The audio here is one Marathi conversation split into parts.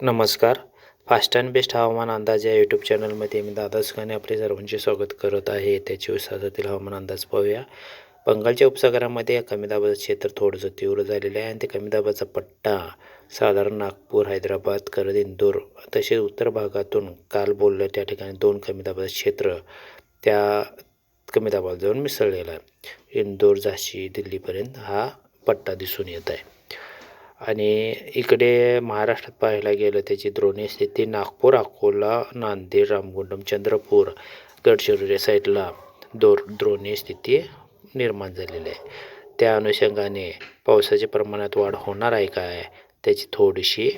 नमस्कार. फास्ट अँड बेस्ट हवामान अंदाज या यूट्यूब चॅनलमध्ये मी दादा सुखाने आपले सर्वांचे स्वागत करत आहे. त्याची विसाजातील हवामान अंदाज पाहूया. बंगालच्या उपसागरामध्ये कमी दाबाचं क्षेत्र थोडंसं तीव्र झालेलं आहे आणि ते कमी दाबाचा पट्टा साधारण नागपूर हैदराबाद करत इंदोर तसेच उत्तर भागातून काल बोललं त्या ठिकाणी दोन कमी दाबाचं क्षेत्र त्या कमी दाबात जाऊन मिसळलेला आहे. इंदोर झाशी दिल्लीपर्यंत हा पट्टा दिसून येत आहे. आणि इकडे महाराष्ट्रात पाहायला गेलं त्याची द्रोणी स्थिती नागपूर अकोला नांदेड रामगुंडम चंद्रपूर गडचिरोली साईडला दोर द्रोणी स्थिती निर्माण झालेली आहे. त्या अनुषंगाने पावसाच्या प्रमाणात वाढ होणार आहे काय त्याची थोडीशी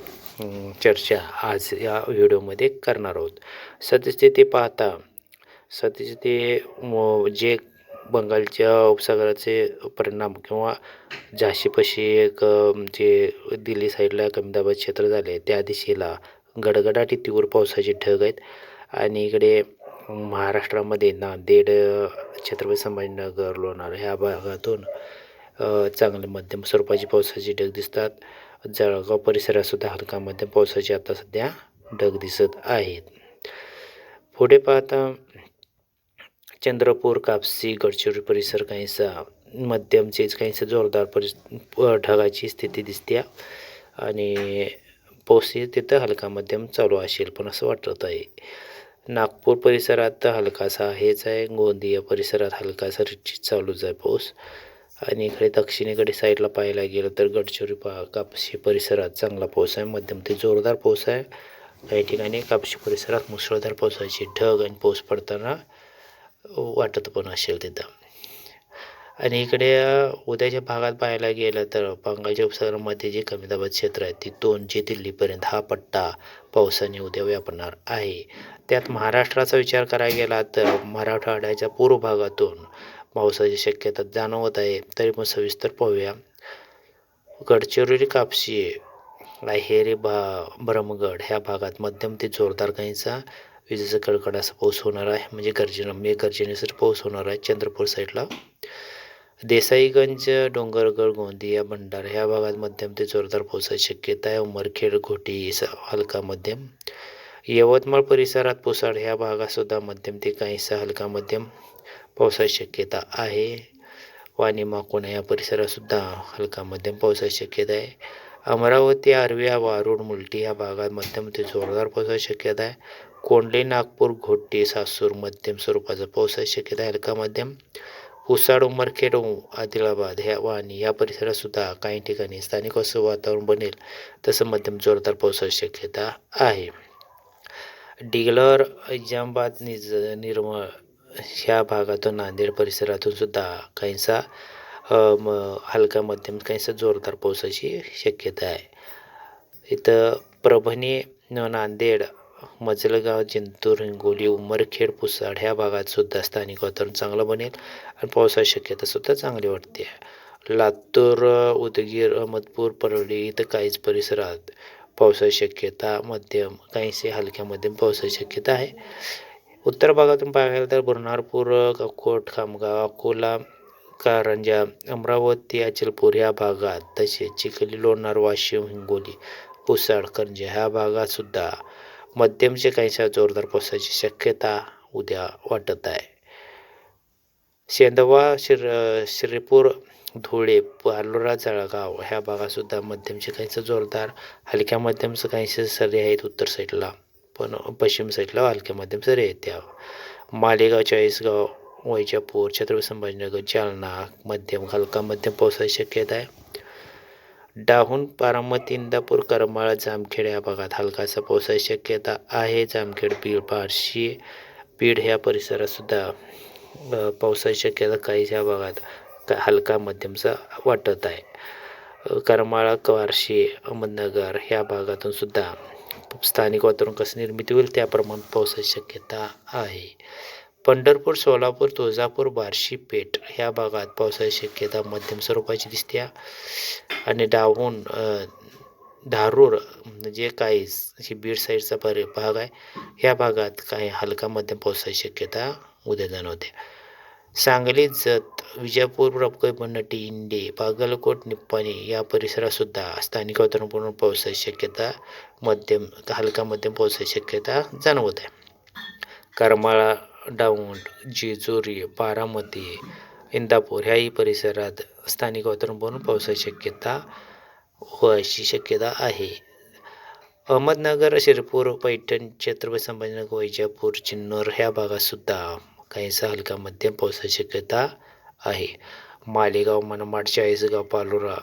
चर्चा आज या व्हिडिओमध्ये करणार आहोत. सद्यस्थिती पाहता सद्यस्थिती जे बंगालच्या उपसागराचे परिणाम किंवा झाशीपाशी एक जे दिल्ली साईडला कमी दाबाचे क्षेत्र झाले त्या दिशेला गडगडाटी तीव्र पावसाचे ढग आहेत. आणि इकडे महाराष्ट्रामध्ये नांदेड छत्रपती संभाजीनगर लोणार ह्या भागातून चांगले मध्यम स्वरूपाची पावसाची ढग दिसतात. जळगाव परिसरातसुद्धा हलका मध्यम पावसाचे आता सध्या ढग दिसत आहेत. पुढे पाहता चंद्रपूर कापसी गडचिरोली परिसर काहीसा मध्यमचेच काहीसं जोरदार परिस ढगाची स्थिती दिसते आणि पाऊस तिथं हलका मध्यम चालू असेल पण असं वाटत आहे. नागपूर परिसरात हलकासा हेच आहे. गोंदिया परिसरात हलकासा रिचित चालूच आहे पाऊस. आणि इकडे दक्षिणेकडे साईडला पाहायला गेलं तर गडचिरोली पा कापशी परिसरात चांगला पाऊस आहे. मध्यम ते जोरदार पाऊस आहे. काही ठिकाणी कापशी परिसरात मुसळधार पावसाची ढग आणि पाऊस पडताना वाटत पण असेल तिथं. आणि इकडे उद्याच्या भागात पाहायला गेलं तर बंगालच्या उपसागरामध्ये जे कमी दाबाचे क्षेत्र आहे तिथून जे दिल्लीपर्यंत हा पट्टा पावसाने उद्या व्यापणार आहे. त्यात महाराष्ट्राचा विचार करायला गेला तर मराठवाड्याच्या पूर्व भागातून पावसाची शक्यता जाणवत आहे. तरी पण सविस्तर पाहूया. गडचिरोली कापशी लाहेरी बा भरमगड ह्या भागात मध्यम ते जोरदार काहींचा विजेचा कडकड असा पाऊस होणार आहे. म्हणजे गर्जनम्य गर्जनेसर पाऊस होणार आहे चंद्रपूर साईडला. देसाईगंज डोंगरगड गोंदिया भंडारा ह्या भागात मध्यम ते जोरदार पावसाची शक्यता आहे. उमरखेड घोटी स- हलका मध्यम. यवतमाळ परिसरात पुसाड ह्या भागातसुद्धा मध्यम ते काहीसा हलका मध्यम पावसाची शक्यता आहे. वाणी माकोणा या परिसरातसुद्धा हलका मध्यम पावसाची शक्यता आहे. अमरावती आरविया वारुड मुलटी या भागात मध्यम ते जोरदार पावसाची शक्यता आहे. कोंडली नागपूर घोटी सासूर मध्यम स्वरूपाचा पावसाची शक्यता आहे. हलका मध्यम उसाड उमरखेड आदिलाबाद ह्या वाणी या परिसरातसुद्धा काही ठिकाणी स्थानिक असं वातावरण बनेल तसं मध्यम जोरदार पावसाची शक्यता आहे. डिगलर निज निर्मळ ह्या भागातून नांदेड परिसरातून सुद्धा काहींचा म हलका मध्यम काहीसा जोरदार पावसाची शक्यता आहे. इथं परभणी नांदेड मजलगाव जिंतूर हिंगोली उमरखेड पुसाड ह्या भागात सुद्धा स्थानिक वातावरण चांगलं बनेल आणि पावसाची शक्यता सुद्धा चांगली वाटते. लातूर उदगीर अहमदपूर परळी इथं काहीच परिसरात पावसाची शक्यता मध्यम काहीसे हलक्या मध्यम पावसाची शक्यता आहे. उत्तर भागातून पाहायला तर बुरणारपूर अकोट खामगाव अकोला कारंजा अमरावती अचलपूर या भागात तसेच चिखली लोणार वाशिम हिंगोली पुसाड करंजा ह्या भागात सुद्धा मध्यमचे काहीशा जोरदार पावसाची शक्यता उद्या वाटत आहे. शेंदवा शिर श्रीपूर धुळे पालोरा जळगाव ह्या भागातसुद्धा मध्यमचे काहीसं जोरदार हलक्या मध्यमचं काहीसे सरी आहेत उत्तर साईडला पण पश्चिम साईडला हलक्या मध्यम सरी आहेत त्या. मालेगाव चाळीसगाव वैजापूर छत्रपती संभाजीनगर जालना मध्यम हलका मध्यम पावसाची शक्यता आहे. डाहून बारामती इंदापूर करमाळ जामखेड या भागात हलकासा पावसाची शक्यता आहे. जामखेड बीड बार्शी बीड ह्या परिसरातसुद्धा पावसाची शक्यता काही ह्या भागात का हलका मध्यमचा वाटत आहे. करमाळा कवारशी अहमदनगर ह्या भागातून सुद्धा स्थानिक वातावरण कसं निर्मिती होईल त्याप्रमाणे पावसाची शक्यता आहे. पंढरपूर सोलापूर तुळजापूर बार्शी पेठ ह्या भागात पावसाची शक्यता मध्यम स्वरूपाची दिसते. आणि डावून धारूर म्हणजे काहीच ही बीड साईडचा परि भाग आहे ह्या भागात काही हलका मध्यम पावसाची शक्यता उद्या जाणवते. सांगली जत विजापूर रपकैपणटी इंडे बागलकोट निप्पाणी या परिसरातसुद्धा स्थानिक वातावरणपूर्ण पावसाची शक्यता मध्यम हलका मध्यम पावसाची शक्यता जाणवत आहे. करमाळा डाऊंड जेजुरी बारामती इंदापूर ह्याही परिसरात स्थानिक वातावरण पावसाची शक्यता व्हायची शक्यता आहे. अहमदनगर शिरपूर पैठण छत्रपती संभाजीनगर वैजापूर चिन्नर ह्या भागातसुद्धा काहीसा हलका मध्यम पावसाची शक्यता आहे. मालेगाव मनमाड चाळीसगाव पालोरा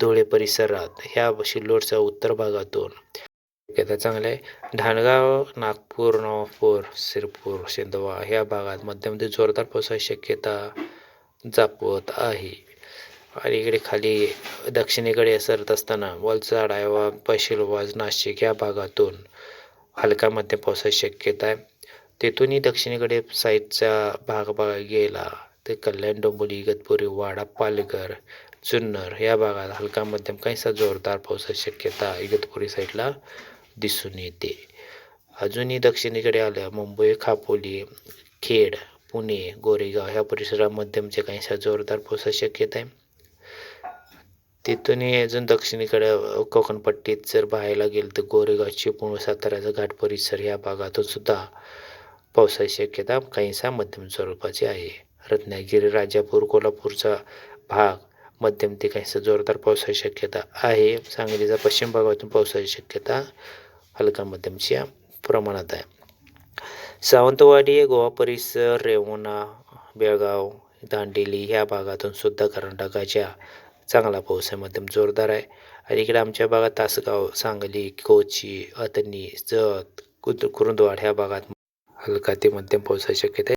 धुळे परिसरात ह्या शिल्लोडच्या उत्तर भागातून शक्यता चांगलं आहे. ढाणगाव नागपूर नवापूर सिरपूर शिंदवा ह्या भागात मध्यमध्ये जोरदार पावसाची शक्यता जापवत आहे. आणि इकडे खाली दक्षिणेकडे सरत असताना वलसाड आयवा पशिलवाज नाशिक या भागातून हलका मध्यम पावसाची शक्यता आहे. तेथूनही दक्षिणेकडे साईडचा भाग बघा गेला ते कल्याण डोंबोली इगतपुरी वाडा पालघर जुन्नर या भागात हलका मध्यम काहीसा जोरदार पावसाची शक्यता इगतपुरी साईडला दिसून येते. अजूनही दक्षिणेकडे आलं मुंबई खापोली खेड पुणे गोरेगाव ह्या परिसरात मध्यमचे काहीसा जोरदार पावसाची शक्यता आहे. तिथूनही अजून दक्षिणेकडे कोकणपट्टीत जर पाहायला गेलं तर गोरेगाव चिपळूण साताऱ्याचा घाट परिसर या भागातून सुद्धा पावसाची शक्यता काहीसा मध्यम स्वरूपाची आहे. रत्नागिरी राजापूर कोल्हापूरचा भाग मध्यम ते काहीसा जोरदार पावसाची शक्यता आहे. सांगलीचा पश्चिम भागातून पावसाची शक्यता हलका मध्यमच्या प्रमाणात आहे. सावंतवाडी गोवा परिसर रेवणा बेळगाव दांडेली ह्या भागातून सुद्धा कर्नाटकाच्या चांगला पाऊस आहे. मध्यम जोरदार आहे. आणि इकडे आमच्या भागात तासगाव सांगली कोची अतनी जत कुद कुरुंदवाड ह्या भागात हलका ते मध्यम पावसाची शक्यता आहे.